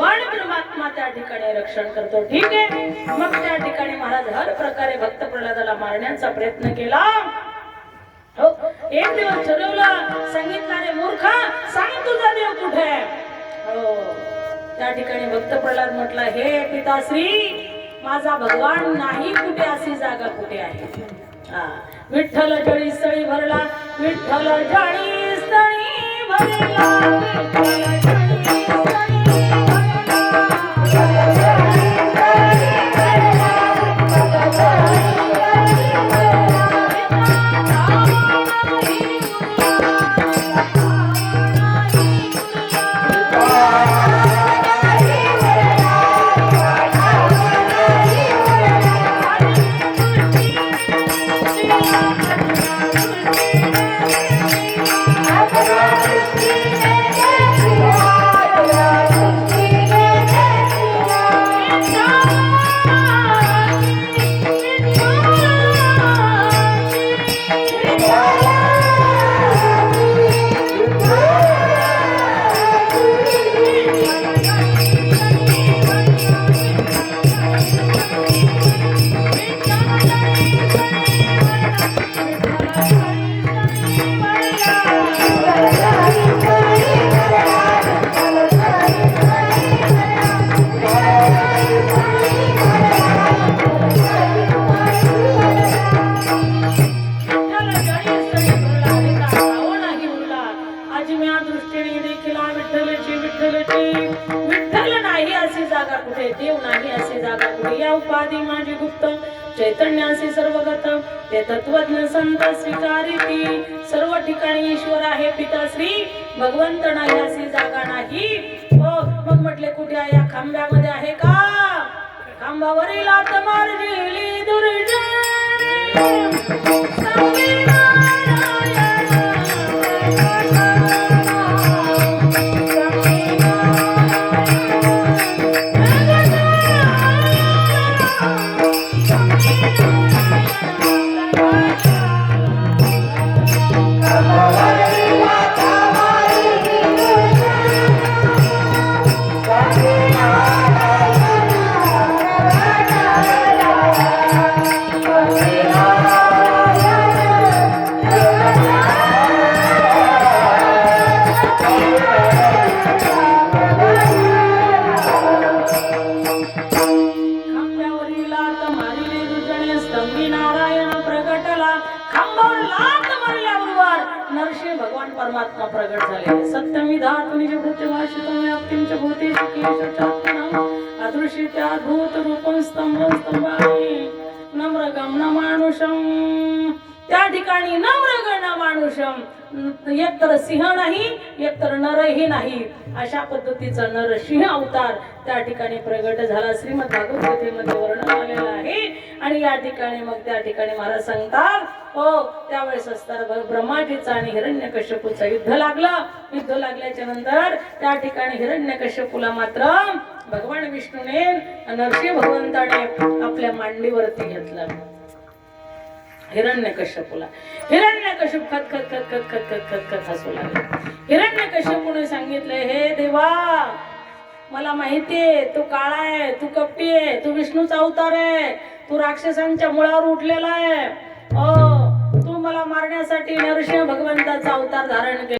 भगवान परमात्मा त्या ठिकाणी रक्षण करतो. ठीक आहे? मग त्या ठिकाणी महाराज हर प्रकारे भक्त प्रल्हादाला मारण्याचा प्रयत्न केला. हो एक दिवस ठरवलं सांगितणारे मूर्ख सांग तुझा देव कुठे हो त्या ठिकाणी भक्त प्रल्हाद म्हटला हे पिताश्री माझा भगवान नाही कुठे अशी जागा कुठे आहे? विठ्ठल जळी सळी भरला विठ्ठल जळी सळी भरला जागा कुठे देव नाही असे जागा कुठे. या उपाधी माझी गुप्त चैतन्यासी सर्वगत. ते तत्वज्ञ संत स्वीकारिती सर्व ठिकाणी ईश्वर आहे पिताश्री भगवंत नाही अशी जागा नाही. हो मग म्हटले कुठे आहे? या खांब्यामध्ये आहे का? खांबावरील आत्मार्जिली भगवान परमात्मा प्रगट झाले. सत्यमी धातुनी जे भूते भाषितम भूते शिकेश त्या भूत रूपं स्तंभ स्तंभानी नम्रगम न मानुषम त्या ठिकाणी नम्र मानुषम एकतर सिंह नाही एकतर नरही नाही. अशा पद्धतीचा नरसिंह अवतार त्या ठिकाणी प्रगट झाला. श्रीमद भागवत कथेमध्ये वर्णन आलेलं आहे. आणि या ठिकाणी मग त्या ठिकाणी महाराज सांगतात हो त्यावेळेस असताना ब्रह्माजीचा आणि हिरण्यकश्यपूचा युद्ध लागलं. युद्ध लागल्याच्या नंतर त्या ठिकाणी हिरण्यकश्यपूला मात्र भगवान विष्णूने नरसिंह भगवंताने आपल्या मांडीवरती घेतलं. हिरण्यकश्यपूला. हिरण्यकश्यप खत खत खत खत खत खत खत खत हसू लागले. हिरण्यकश्यपूने सांगितलं हे देवा मला माहितीये तू काळा आहे तू कपटी आहे तू विष्णूचा अवतार आहे तू राक्षसांच्या मुळावर उठलेला आहे. ओ तू मला मारण्यासाठी नरसिंह भगवंताचा अवतार धारण केला.